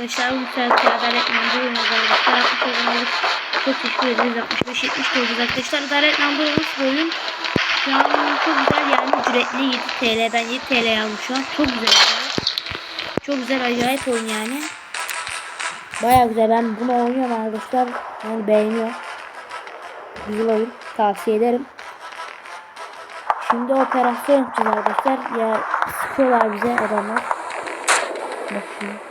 arkadaşlar. Bu yükselti adalet namlı oynuyoruz arkadaşlar. 60 oyun aldık. Çok teşekkür ederiz. 65 70 olacağız arkadaşlar. Adalet namlı nasıl oyun? Şu an çok güzel yani ücretli 7 TL. Ben 7 TL aldım şu an. Çok güzel. Çok güzel acayip oyun yani. Baya güzel. Ben bunu oynuyorum arkadaşlar. Yani beğeniyorum. Güzel oyun. Tavsiye ederim. Şimdi operasyon yapacağız arkadaşlar. Ya sıkıyorlar bize adamlar. Bak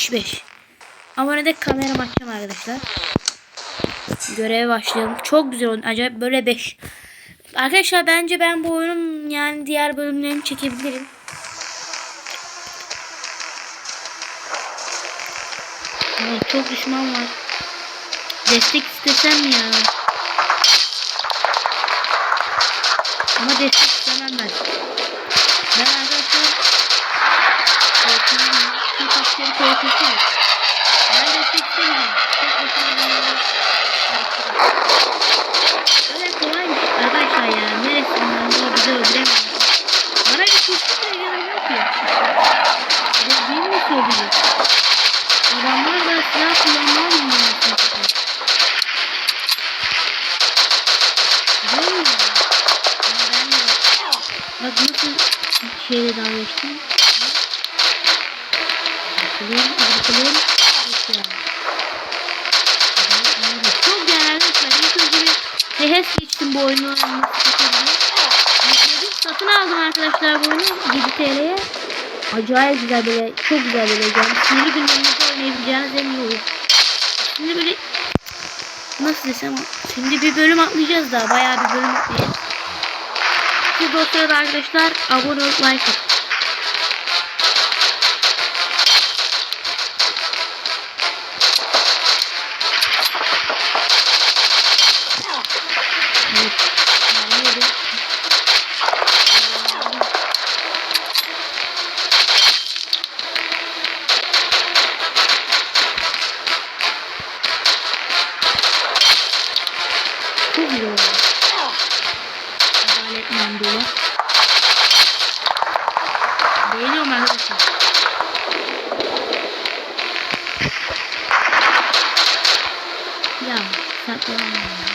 65. Abone de kamera açacağım arkadaşlar. Göreve başlayalım. Çok güzel oyun. Acayip böyle 5. Arkadaşlar bence ben bu oyunun yani diğer bölümlerini çekebilirim. Aa, çok düşman var. Destek istesem ya. Ama destek askeri korkuyorum. Ben destek istemiyorum. Tek başıma oynuyorum. Öyle kolay mı? Arkadaşlar ya neresinden bu bizi öldüremiyor. Bana bir kurşun bile gerek yok ya. Ya benim mi söyleyecek? Adamlar da silah? Değil ben de bak nasıl şeyle dalga bakalım. Güzel. Çok arkadaşlar. İlk önce bir rehes geçtim bu oyunu. Satın aldım arkadaşlar bu oyunu 7 TL'ye. Acayip güzel böyle çok güzel böyle yani sinirli günlerinizde oynayabileceğiniz en iyi oyun. Şimdi böyle nasıl desem şimdi bir bölüm atlayacağız daha bayağı bir bölüm atlayacağız. Siz sırada arkadaşlar abone olup like atın.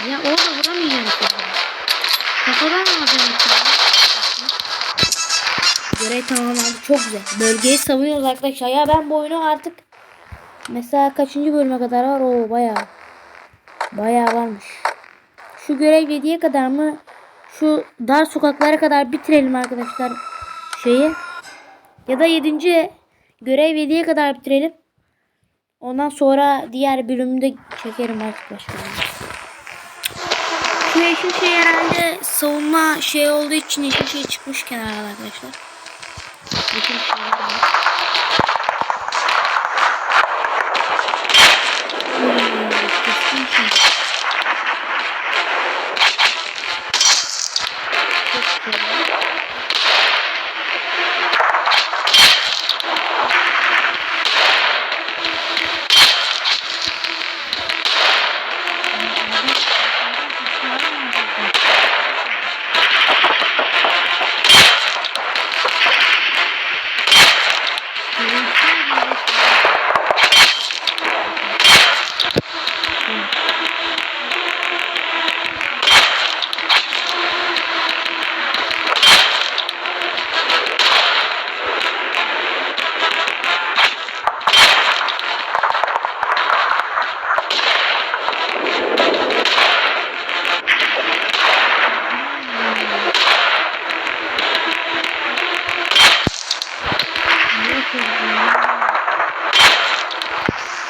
Ya orada vuramayacağım alacağım Görev tamamlandı. Çok güzel. Bölgeyi savunuyoruz arkadaşlar. Ya ben bu oyunu artık mesela kaçıncı bölüme kadar var? Oo bayağı. Bayağı varmış. Şu görev 7'ye kadar mı? Şu dar sokaklara kadar bitirelim arkadaşlar şeyi. Ya da 7. görev 7'ye kadar bitirelim. Ondan sonra diğer bölümde çekerim arkadaşlar. Şu yeşil şey herhalde savunma şey olduğu için yeşil şey çıkmış kenara arkadaşlar. Bütün şeyler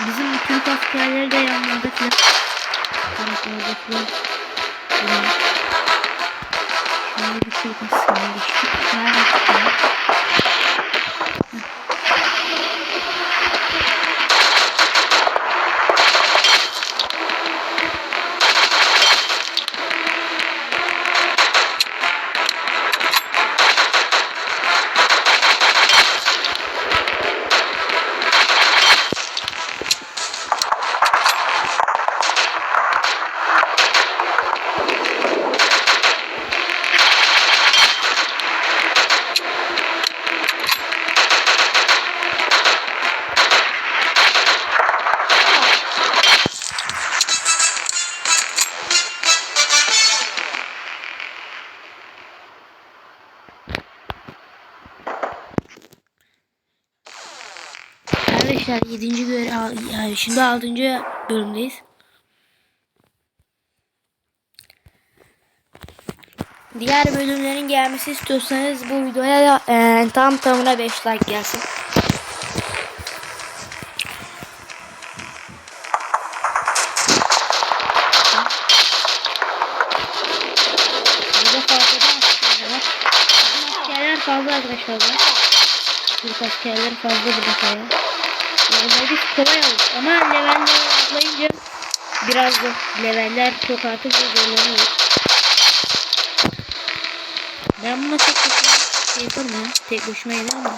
Bizim Türk askerleri de yanlarda filan. Yanlarda filan. Şöyle bir Türk askeri geçtik. Nerede çıkıyor? Arkadaşlar 7. göre yani şimdi 6. bölümdeyiz. Diğer bölümlerin gelmesi istiyorsanız bu videoya e, tam tamına 5 like gelsin. Fazla arkadaşlar. Türk askerleri fazla falan. Onları biz kolay aldık ama leveller atlayınca biraz da leveller çok artık zorlanıyor. Ben buna tek başıma şey yaparım ya. Tek başıma yedim ama.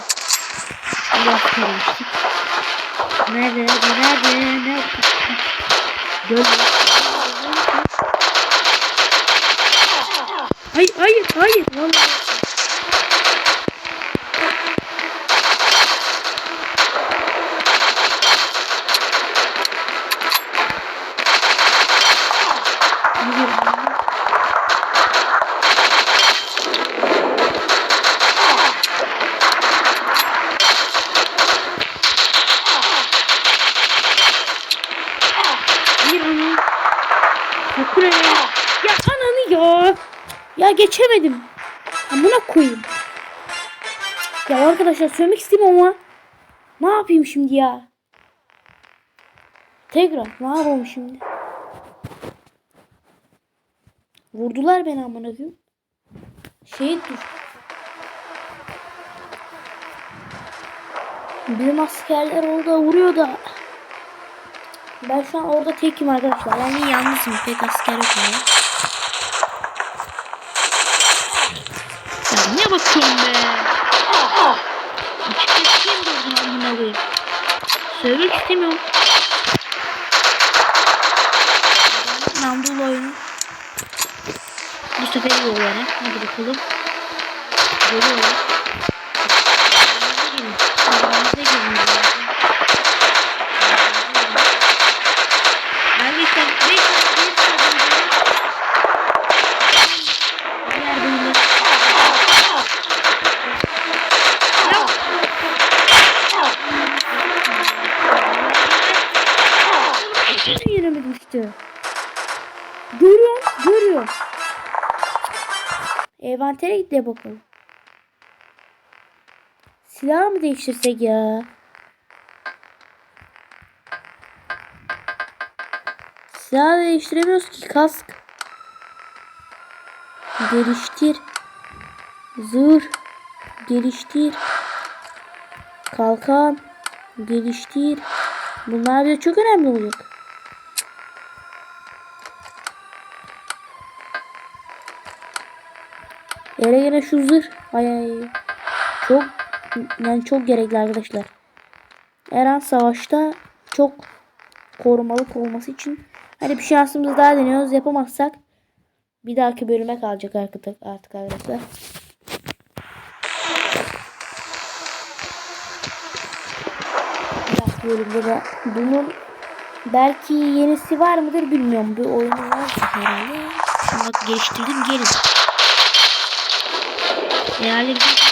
Allah karıştık. Nerede? Nerede? Nerede? Göl. Hayır, hayır, hayır. Vallahi. Hayır. Hayır ana. Sakura ya. Ya ananı ya. Ya geçemedim. Amına koyayım. Ya arkadaşlar söylemek isteyeyim ama. Ne yapayım şimdi ya? Tekrar ne yapalım şimdi? Vurdular beni amına koyayım. Şehit düştü. Bizim askerler orada vuruyor da. Ben şu an orada tekim arkadaşlar. Yani yalnızım. Pek asker yok yani. Ya ne bakıyorum be? Açık etkiye mi durdun amına koyayım? Söylemek istemiyorum. Namdulu oyunu. Bu sefer iyi olur. Hadi bakalım. Görüyorum. Envantere de bakalım. Silah mı değiştirsek ya? Silah değiştiremiyoruz ki kask. Geliştir. Zırh. Geliştir. Kalkan. Geliştir. Bunlar da çok önemli olacak. Yere gene şu zırh. Ay ay. Çok yani çok gerekli arkadaşlar. Her savaşta çok korumalık olması için hani bir şansımız daha deniyoruz. Yapamazsak bir dahaki bölüme kalacak artık, artık arkadaşlar. Bir bölümde de bunun belki yenisi var mıdır bilmiyorum. Bir oyunu var herhalde. Şimdi bak geliştirdim. Değerli bir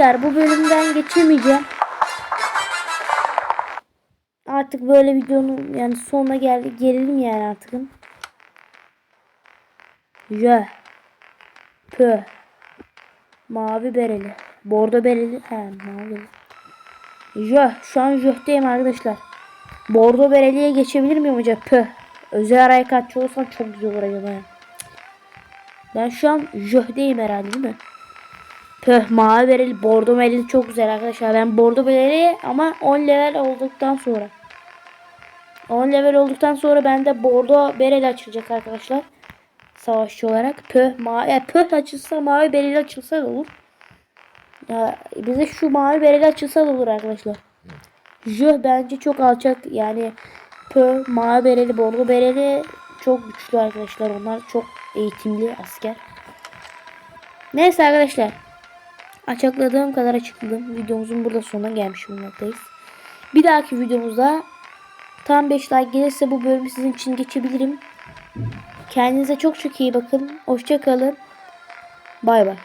arkadaşlar bu bölümden geçemeyeceğim. Artık böyle videonun yani sonuna geldi gelelim yani artık. Jö. Pö. Mavi bereli. Bordo bereli. He mavi. Jö. Şu an jöhteyim arkadaşlar. Bordo bereliye geçebilir miyim hocam? Pö. Özel harekatçı olsam çok güzel olur acaba. Ben şu an jöhdeyim herhalde değil mi? Pöh mavi bereli bordo bereli çok güzel arkadaşlar. Ben bordo bereli ama 10 level olduktan sonra. 10 level olduktan sonra bende bordo bereli açılacak arkadaşlar. Savaşçı olarak. Pöh mavi ya pöh açılsa mavi bereli açılsa da olur. Ya bize şu mavi bereli açılsa da olur arkadaşlar. Jö bence çok alçak yani pöh mavi bereli bordo bereli çok güçlü arkadaşlar. Onlar çok eğitimli asker. Neyse arkadaşlar. Açıkladığım kadar açıkladım. Videomuzun burada sonuna gelmiş bulunmaktayız. Bir dahaki videomuzda tam 5 like gelirse bu bölümü sizin için geçebilirim. Kendinize çok çok iyi bakın. Hoşça kalın. Bay bay.